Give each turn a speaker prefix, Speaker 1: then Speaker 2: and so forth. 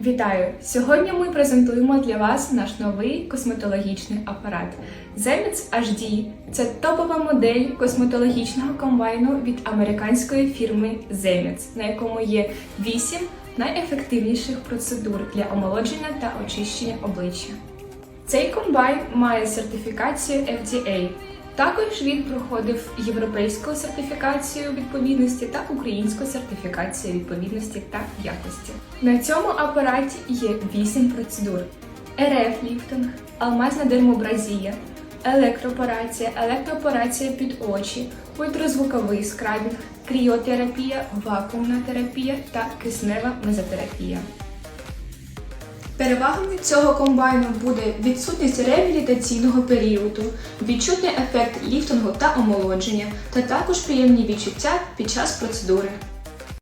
Speaker 1: Вітаю! Сьогодні ми презентуємо для вас наш новий косметологічний апарат Zemits HD. Це топова модель косметологічного комбайну від американської фірми Zemits, на якому є 8 найефективніших процедур для омолодження та очищення обличчя. Цей комбайн має сертифікацію FDA. Також він проходив європейську сертифікацію відповідності та українську сертифікацію відповідності та якості. На цьому апараті є 8 процедур: РФ ліфтинг, алмазна дермобразія, електропорація, електропорація під очі, ультразвуковий скрабінг, кріотерапія, вакуумна терапія та киснева мезотерапія. Перевагами цього комбайну буде відсутність реабілітаційного періоду, відчутний ефект ліфтингу та омолодження, та також приємні відчуття під час процедури.